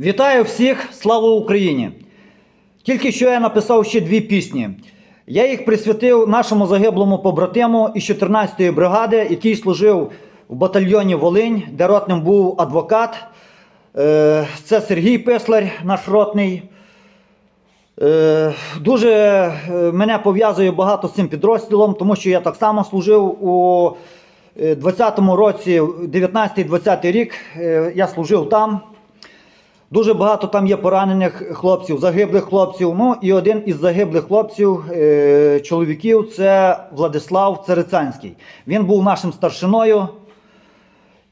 Вітаю всіх! Слава Україні! Тільки що я написав ще дві пісні. Я їх присвятив нашому загиблому побратиму із 14-ї бригади, який служив в батальйоні Волинь, де ротним був адвокат. Е, Це Сергій Пислар, наш ротний. Е, Дуже е, мене пов'язує багато з цим підрозділом, тому що я так само служив у е, 20-му році, 19-20 рік. Я служив там. Дуже багато там є поранених хлопців, загиблих хлопців. Ну і один із загиблих хлопців, е, чоловіків, це Владислав Царицянський. Він був нашим старшиною.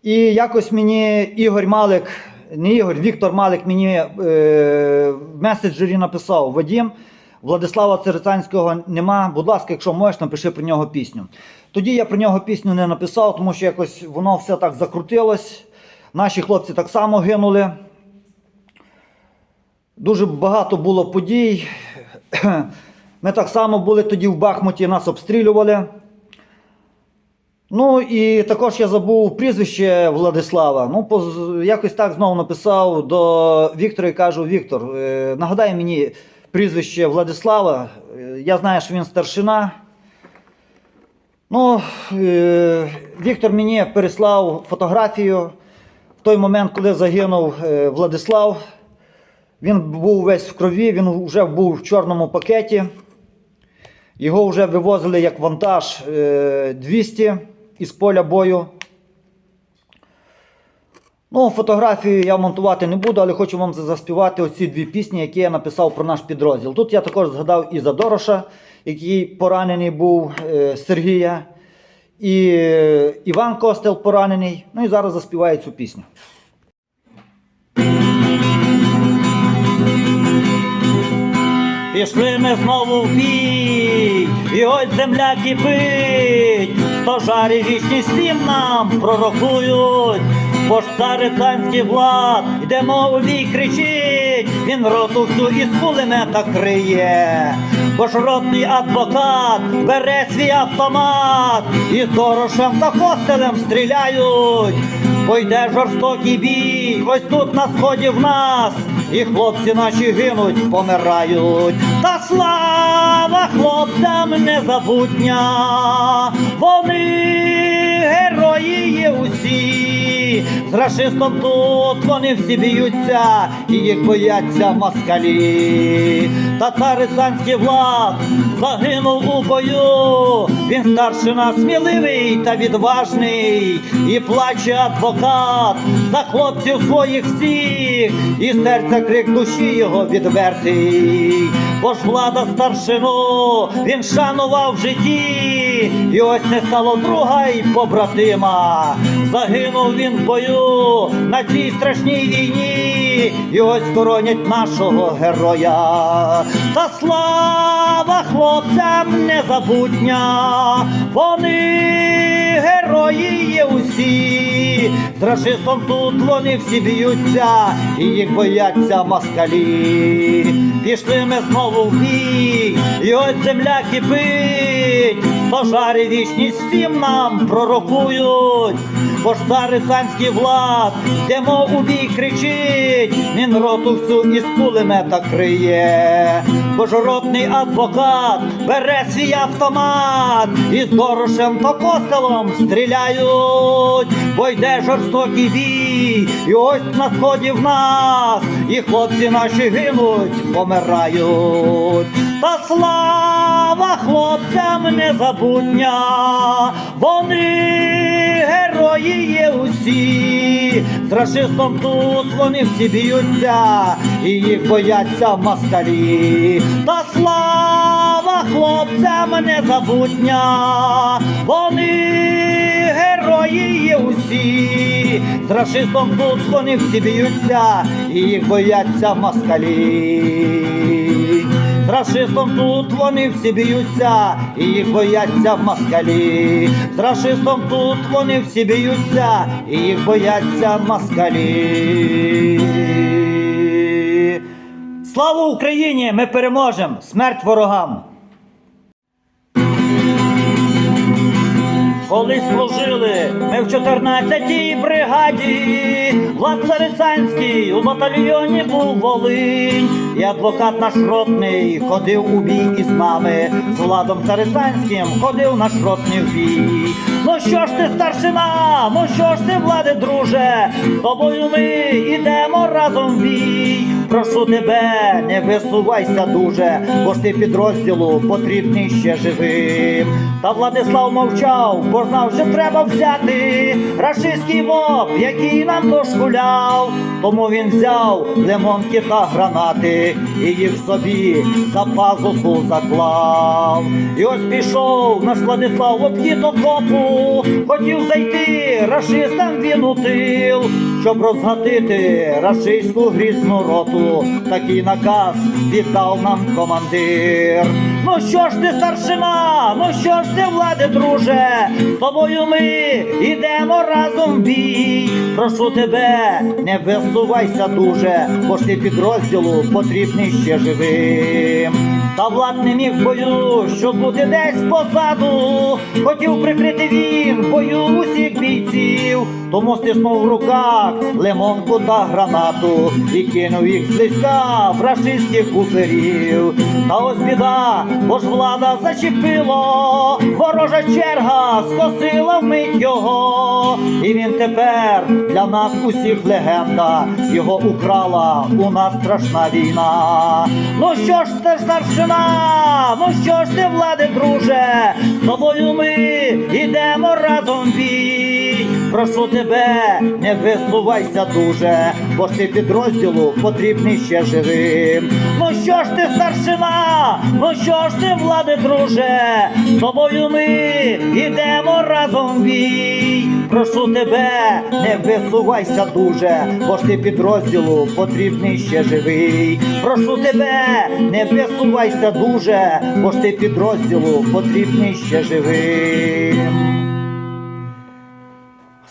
І якось мені Ігор Малик, не Ігор, Віктор Малик мені е, в меседжері написав: Вадім, Владислава Царицянського нема. Будь ласка, якщо можеш, напиши про нього пісню. Тоді я про нього пісню не написав, тому що якось воно все так закрутилось. Наші хлопці так само гинули. Дуже багато було подій. Ми так само були тоді в Бахмуті, нас обстрілювали. Ну і також я забув прізвище Владислава. Ну, поз- якось так знову написав до Віктора і кажу: Віктор, е, нагадай мені прізвище Владислава. Я знаю, що він старшина. Ну, е, Віктор мені переслав фотографію в той момент, коли загинув е, Владислав. Він був весь в крові, він вже був в чорному пакеті. Його вже вивозили як вантаж е, 200 із поля бою. Ну, фотографію я монтувати не буду, але хочу вам заспівати оці дві пісні, які я написав про наш підрозділ. Тут я також згадав і за Дороша, який поранений був е, Сергія, і е, Іван Костел поранений. Ну і зараз заспіваю цю пісню. Пішли ми знову в бій, і ось земля кипить, стожарі вічні всім нам пророкують, бо ж царицянський влад, йдемо у бій, кричить, він роту всю із кулемета криє, бо ж ротний адвокат бере свій автомат, і з та костелем стріляють, бо йде жорстокий бій, ось тут на сході в нас. І хлопці наші гинуть, помирають. Та слава хлопцям незабутня, вони герої є усі. З рашистом тут вони всі б'ються, і їх бояться москалі. Та царицянський влад загинув у бою. Він старшина сміливий та відважний, і плаче адвокат за хлопців своїх всіх, і серця крик душі його відвертий. Бо ж влада старшину він шанував в житті, і ось не стало друга й побратима. Загинув він в бою на цій страшній війні, і ось коронять нашого героя. Та слава хлопцям незабутня, вони герої є усі. З рашистом тут вони всі б'ються, і їх бояться москалі. Пішли ми знову в бій, і ось земля кипить, пожари вічність всім нам пророкують. Бо ж царицянський влад, йдемо у бій, кричить, він роту всю із кулемета криє. Бо ж адвокат бере свій автомат і з дорошем та костелом стріляють, бо йде жорстокий бій, і ось на сході в нас, і хлопці наші гинуть, помирають. Та слава хлопцям незабутня, вони герої є усі. З рашистом тут вони всі б'ються, і їх бояться москалі. Та слава хлопцям незабутня, вони герої є усі. З рашистом тут вони всі б'ються, і їх бояться москалі. З рашистом тут вони всі б'ються, і їх бояться москалі. З рашистом тут вони всі б'ються, і їх бояться москалі. Слава Україні! Ми переможемо! Смерть ворогам! Колись служили ми в 14-й бригаді, Влад Царицянський у батальйоні був Волинь, і адвокат наш ротний ходив у бій із нами, з Владом Царицянським ходив наш ротний в бій. Ну що ж ти, старшина, ну що ж ти, влади, друже, з тобою ми ідемо разом бій. Прошу тебе, не висувайся дуже, бо ж ти підрозділу потрібний ще живим. Та Владислав мовчав, бо знав, що треба взяти рашистський воп, який нам дошкуляв. Тому він взяв лимонки та гранати і їх собі за пазуху заклав. І ось пішов наш Владислав обхід окопу, хотів зайти, рашистам він утил, щоб розгатити рашистську грізну роту. Такий наказ віддав нам командир. Ну що ж ти, старшина, ну що ж ти, влади, друже, з тобою ми ідемо разом в бій. Прошу тебе, не висувайся дуже, бо ж ти підрозділу потрібний ще живим. Та влад не міг бою, щоб бути десь позаду. Хотів прикрити він бою усіх бійців, тому стиснув в руках лимонку та гранату і кинув їх зблизька в рашистських. Та ось біда, бо ж влада зачепило, ворожа черга скосила вмить його, і він тепер для нас усіх легенда, його украла у нас страшна війна. Ну що ж ти старшина, ну що ж ти, влади, друже, з тобою ми ідемо разом бій. Прошу тебе, не висувайся дуже, бо ж ти підрозділу потрібний ще живим. Ну що ж ти, старшина, ну що ж ти, влади, друже, з тобою ми ідемо разом бій. Прошу тебе, не висувайся дуже, бо ти підрозділу потрібний ще живий. Прошу тебе, не висувайся дуже, бо ж ти підрозділу потрібний ще живим.